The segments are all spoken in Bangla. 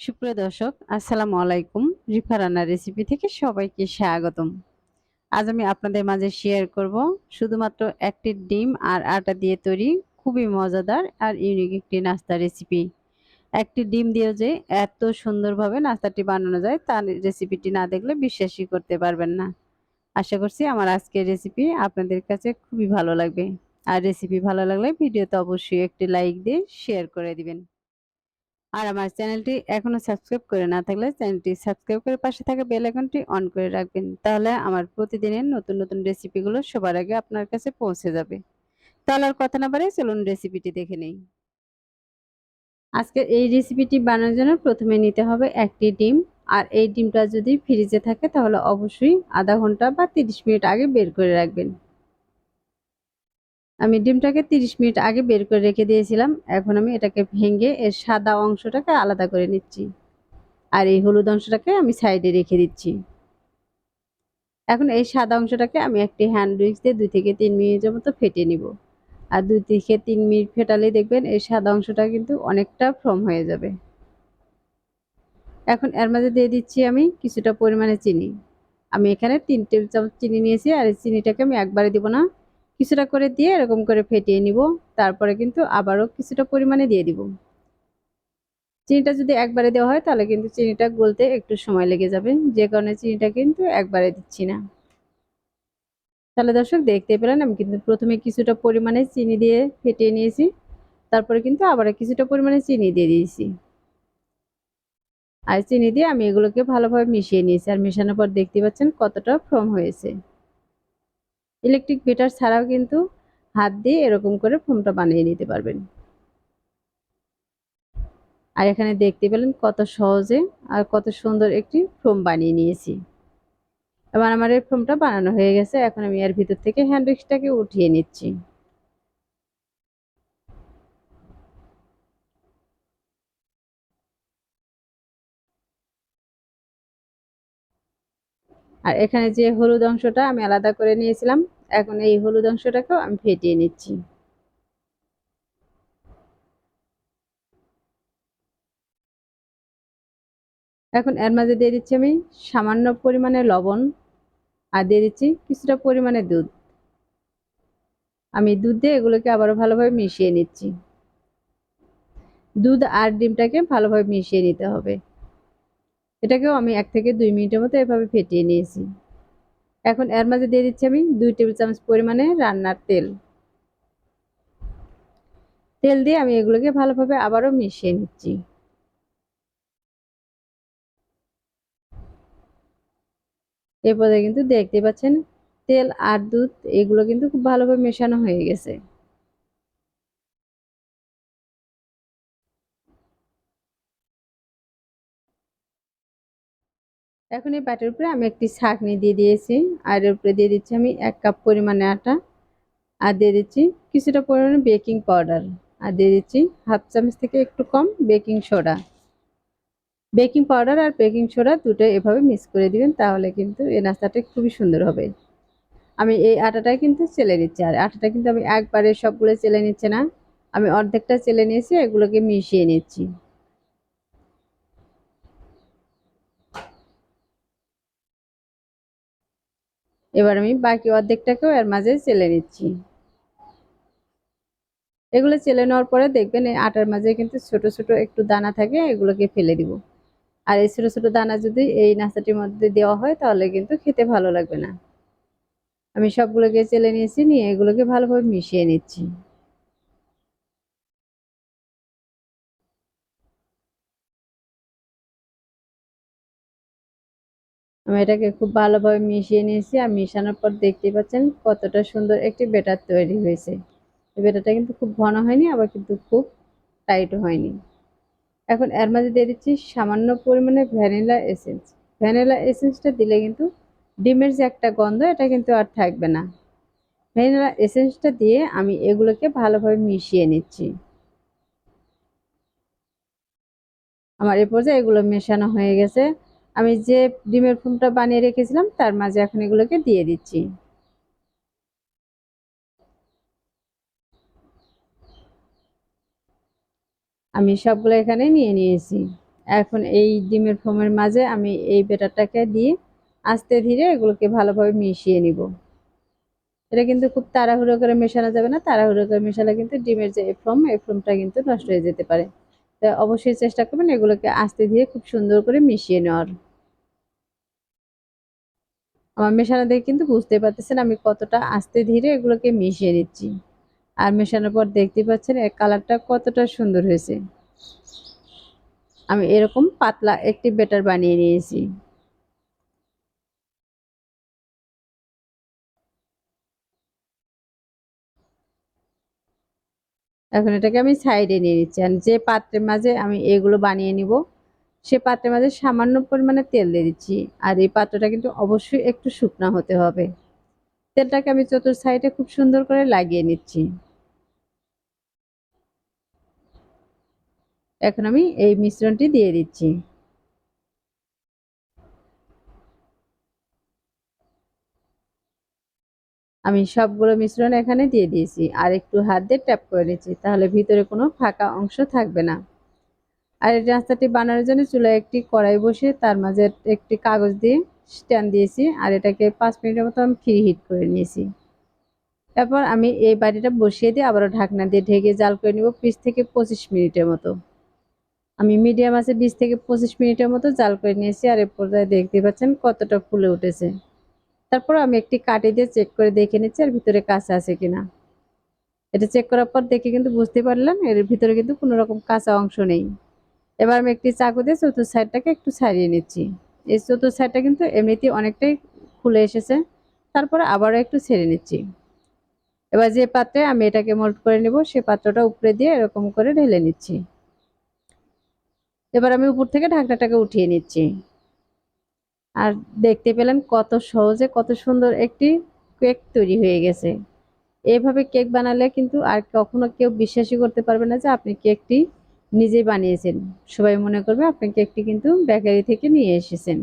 সুপ্রিয় দর্শক, আসসালামু আলাইকুম। রিফা রান্নার রেসিপি থেকে সবাইকে স্বাগতম। আজ আমি আপনাদের মাঝে শেয়ার করব শুধুমাত্র একটি ডিম আর আটা দিয়ে তৈরি খুবই মজাদার আর ইউনিক একটি নাস্তা রেসিপি একটি ডিম দিয়েও যে এত সুন্দরভাবে নাস্তাটি বানানো যায় তার রেসিপিটি না দেখলে বিশ্বাসই করতে পারবেন না। আশা করছি আমার আজকের রেসিপি আপনাদের কাছে খুবই ভালো লাগবে। আর রেসিপি ভালো লাগলে ভিডিওতে অবশ্যই একটি লাইক দিয়ে শেয়ার করে দিবেন। আর আমার চ্যানেলটি এখনও সাবস্ক্রাইব করে না থাকলে চ্যানেলটি সাবস্ক্রাইব করে পাশে থাকা বেল আইকনটি অন করে রাখবেন। তাহলে আমার প্রতিদিনের নতুন নতুন রেসিপিগুলো সবার আগে আপনার কাছে পৌঁছে যাবে। তাহলে আর কথা না বাড়ে চলুন রেসিপিটি দেখে নেই। আজকে এই রেসিপিটি বানানোর জন্য প্রথমে নিতে হবে একটি ডিম। আর এই ডিমটা যদি ফ্রিজে থাকে তাহলে অবশ্যই আধা ঘণ্টা বা তিরিশ মিনিট আগে বের করে রাখবেন। আমি ডিমটাকে 30 মিনিট আগে বের করে রেখে দিয়েছিলাম। এখন আমি এটাকে ভেঙে এর সাদা অংশটাকে আলাদা করে নিচ্ছি। আর এই হলুদ অংশটাকে আমি সাইডে রেখে দিচ্ছি। এখন এই সাদা অংশটাকে আমি একটি হ্যান্ড উইক্স দিয়ে দুই থেকে তিন মিনিটের মতো ফেটে নিব। আর দুই থেকে তিন মিনিট ফেটালে দেখবেন এই সাদা অংশটা কিন্তু অনেকটা ফ্রম হয়ে যাবে। এখন এর মাঝে দিয়ে দিচ্ছি আমি কিছুটা পরিমাণে চিনি। আমি এখানে তিন টেবিল চামচ চিনি নিয়েছি আর এই চিনিটাকে আমি একবারে দিব না। কিছুটা করে দিয়ে এরকম করে ফেটিয়ে নিব। তারপরে কিন্তু আবারও কিছুটা পরিমাণে দিয়ে দিব। চিনিটা যদি একবারে দেওয়া হয়, তাহলে কিন্তু চিনিটা গলতে একটু সময় লেগে যাবে। যে কারণে চিনিটা কিন্তু একবারে দিচ্ছি না। তাহলে দর্শক, দেখতে পেলেন, আমি কিন্তু প্রথমে কিছুটা পরিমাণে চিনি দিয়ে ফেটিয়ে নিয়েছি। তারপরে কিন্তু আবার কিছুটা পরিমাণে চিনি দিয়ে দিয়েছি। আর চিনি দিয়ে আমি এগুলোকে ভালোভাবে মিশিয়ে নিয়েছি। আর মেশানোর পর দেখতে পাচ্ছেন কতটা ফ্রম হয়েছে। ইলেকট্রিক বিটার ছাড়াও কিন্তু হাত দিয়ে এরকম করে ফোমটা বানিয়ে নিতে পারবেন। আর এখানে দেখতে পেলেন কত সহজে আর কত সুন্দর একটি ফোম বানিয়ে নিয়েছি। এবার আমার এই ফোমটা বানানো হয়ে গেছে, এখন আমি এর ভিতর থেকে হ্যান্ডউইক্সটাকে উঠিয়ে নিচ্ছি। আর এখানে যে হলুদ অংশটা আমি আলাদা করে নিয়েছিলাম এখন এই হলুদ অংশটাকেও আমি ফেটিয়ে নিচ্ছি। এখন এর মাঝে দিয়ে দিচ্ছি আমি সামান্য পরিমাণে লবণ আর দিয়ে দিচ্ছি কিছুটা পরিমাণে দুধ। আমি দুধ দিয়ে এগুলোকে আবারও ভালোভাবে মিশিয়ে নিচ্ছি। দুধ আর ডিমটাকে ভালোভাবে মিশিয়ে নিতে হবে। এটাকেও আমি এক থেকে দুই মিনিটের মতো এভাবে ফেটিয়ে নিয়েছি। এখন এর মাঝে দিয়ে দিচ্ছি আমি দুই টেবিল চামচ পরিমাণে রান্নার তেল। তেল দিয়ে আমি এগুলোকে ভালোভাবে আবারও মিশিয়ে নিচ্ছি। এরপরে কিন্তু দেখতে পাচ্ছেন তেল আর দুধ এগুলো কিন্তু খুব ভালোভাবে মেশানো হয়ে গেছে। এখন এই বাটির উপরে আমি একটি ছাঁকনি দিয়ে দিয়েছি। আর এর উপরে দিয়ে দিচ্ছি আমি এক কাপ পরিমাণে আটা। আর দিয়ে দিচ্ছি কিছুটা পরিমাণে বেকিং পাউডার। আর দিয়ে দিচ্ছি হাফ চামচ থেকে একটু কম বেকিং সোডা। বেকিং পাউডার আর বেকিং সোডা দুটো এভাবে মিক্স করে দিবেন, তাহলে কিন্তু এই নাস্তাটা খুবই সুন্দর হবে। আমি এই আটাটাই কিন্তু চেলে নিচ্ছি। আর আটাটা কিন্তু আমি একবারে সবগুলো চেলে নিচ্ছে না। আমি অর্ধেকটা চেলে নিয়েছি, এগুলোকে মিশিয়ে নিচ্ছি। এবার আমি বাকি অর্ধেকটাকেও এর মাঝে চেলে নিচ্ছি। এগুলো চেলে নেওয়ার পরে দেখবেন এই আটার মাঝে কিন্তু ছোট ছোট একটু দানা থাকে, এগুলোকে ফেলে দিব। আর এই ছোটো ছোটো দানা যদি এই নাস্তাটির মধ্যে দেওয়া হয় তাহলে কিন্তু খেতে ভালো লাগবে না। আমি সবগুলোকে চেলে নিয়েছি, নিয়ে এগুলোকে ভালোভাবে মিশিয়ে নিচ্ছি। আমি এটাকে খুব ভালোভাবে মিশিয়ে নিয়েছি আর মিশানোর পর দেখতেই পাচ্ছেন কতটা সুন্দর একটি বেটার তৈরি হয়েছে। এই বেটারটা কিন্তু খুব ঘন হয়নি, আবার কিন্তু খুব টাইটও হয়নি। এখন এর মাঝে দিয়ে দিচ্ছি সামান্য পরিমাণে ভ্যানিলা এসেন্স। ভ্যানিলা এসেন্সটা দিলে কিন্তু ডিমের যে একটা গন্ধ, এটা কিন্তু আর থাকবে না। ভ্যানিলা এসেন্সটা দিয়ে আমি এগুলোকে ভালোভাবে মিশিয়ে নিচ্ছি। আমার এ পর্যায়ে এগুলো মেশানো হয়ে গেছে। আমি যে ডিমের ফুমটা বানিয়ে রেখেছিলাম, তার মাঝে এখন এগুলোকে দিয়ে দিচ্ছি। আমি সবগুলো এখানে নিয়ে নিয়েছি। এখন এই ডিমের ফোমের মাঝে আমি এই বেটারটাকে দিয়ে আস্তে ধীরে এগুলোকে ভালোভাবে মিশিয়ে নিব। এটা কিন্তু খুব তাড়াহুড়ো করে মেশানো যাবে না। তাড়াহুড়ো করে মেশালে কিন্তু ডিমের যে ফ্রম এই ফ্রমটা কিন্তু নষ্ট হয়ে যেতে পারে। তাই অবশ্যই চেষ্টা করবেন এগুলোকে আস্তে ধীরে খুব সুন্দর করে মিশিয়ে নেওয়ার। আমার মেশানো দেখে কিন্তু বুঝতে পারতেছেন আমি কতটা আস্তে ধীরে এগুলোকে মিশিয়ে নিচ্ছি। আর মেশানোর পর দেখতে পাচ্ছেন এর কালারটা কতটা সুন্দর হয়েছে। আমি এরকম পাতলা একটি বেটার বানিয়ে নিয়েছি। এখন এটাকে আমি সাইডে নিয়ে নিচ্ছি। যে পাত্রের মাঝে আমি এগুলো বানিয়ে নিব। সে পাত্রের মাঝে সামান্য পরিমাণে তেল দিয়ে দিচ্ছি। আর এই পাত্রটা কিন্তু অবশ্যই একটু শুকনা হতে হবে। তেলটাকে আমি চতুর সাইডে খুব সুন্দর করে লাগিয়ে নিচ্ছি। এখন আমি এই মিশ্রণটি দিয়ে দিচ্ছি। আমি সবগুলো মিশ্রণ এখানে দিয়ে দিয়েছি। আর একটু হাত দিয়ে ট্যাপ করে নিচ্ছি, তাহলে ভিতরে কোনো ফাঁকা অংশ থাকবে না। আর এই রাস্তাটি বানানোর জন্য চুলায় একটি কড়াই বসে তার মাঝে একটি কাগজ দিয়ে স্ট্যান্ড দিয়েছি আর এটাকে পাঁচ মিনিটের মতো আমি ফ্রি হিট করে নিয়েছি। তারপর আমি এই বাড়িটা বসিয়ে দিয়ে আবারও ঢাকনা দিয়ে ঢেকে জাল করে নিব বিশ থেকে পঁচিশ মিনিটের মতো। আমি মিডিয়াম আছে বিশ থেকে পঁচিশ মিনিটের মতো জাল করে নিয়েছি আর এর পর্যায়ে দেখতে পাচ্ছেন কতটা ফুলে উঠেছে। তারপর আমি একটি কাটি দিয়ে চেক করে দেখে নিচ্ছি আর ভিতরে কাঁচা আছে কিনা। এটা চেক করার পর দেখে কিন্তু বুঝতে পারলাম এর ভিতরে কিন্তু কোনো রকম কাঁচা অংশ নেই। এবার আমি একটি চাকু দিয়ে চতুর্থ সাইডটাকে একটু ছাড়িয়ে নিচ্ছি। এই চতুর্থ সাইডটা কিন্তু এমনিতেই অনেকটাই খুলে এসেছে। তারপরে আবারও একটু ছেড়ে নিচ্ছি। এবার যে পাত্রে আমি এটাকে মোল্ড করে নেব, সে পাত্রটা উপরে দিয়ে এরকম করে ঢেলে নিচ্ছি। এবার আমি উপর থেকে ঢাকনাটাকে উঠিয়ে নিচ্ছি। আর দেখতে পেলেন কত সহজে, কত সুন্দর একটি কেক তৈরি হয়ে গেছে। এভাবে কেক বানালে কিন্তু আর কখনো কেউ বিশ্বাসই করতে পারবে না যে আপনি কেকটি নিজেই বানিয়েছেন। সবাই মনে করবে আপনি কেকটি কিন্তু বেকারি থেকে নিয়ে এসেছেন।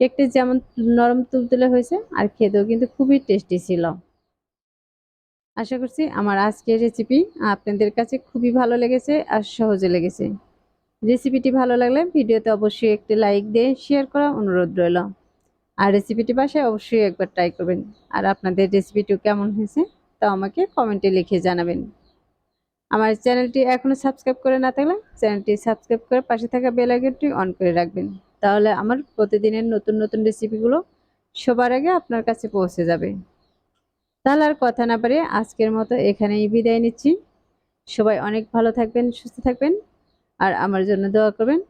কেকটি যেমন নরম তুলতুলে হয়েছে, আর খেতেও কিন্তু খুবই টেস্টি ছিল। আশা করছি আমার আজকের রেসিপি আপনাদের কাছে খুবই ভালো লেগেছে আর সহজে লেগেছে। রেসিপিটি ভালো লাগলে ভিডিওতে অবশ্যই একটি লাইক দিয়ে শেয়ার করা অনুরোধ রইল। আর রেসিপিটি বাসায় অবশ্যই একবার ট্রাই করবেন। আর আপনাদের রেসিপিটিও কেমন হয়েছে, তা আমাকে কমেন্টে লিখে জানাবেন। আমার চ্যানেলটি এখনও সাবস্ক্রাইব করে না থাকলে চ্যানেলটি সাবস্ক্রাইব করে পাশে থাকা বেল আইকনটি অন করে রাখবেন। তাহলে আমার প্রতিদিনের নতুন নতুন রেসিপিগুলো সবার আগে আপনার কাছে পৌঁছে যাবে। তাহলে আর কথা না পারে আজকের মতো এখানেই বিদায় নিচ্ছি। সবাই অনেক ভালো থাকবেন, সুস্থ থাকবেন, আর আমার জন্য দোয়া করবেন,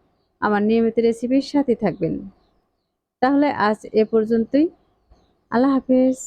আমার নিয়মিত রেসিপির সাথে থাকবেন। তাহলে আজ এ পর্যন্তই। আল্লাহ হাফেজ।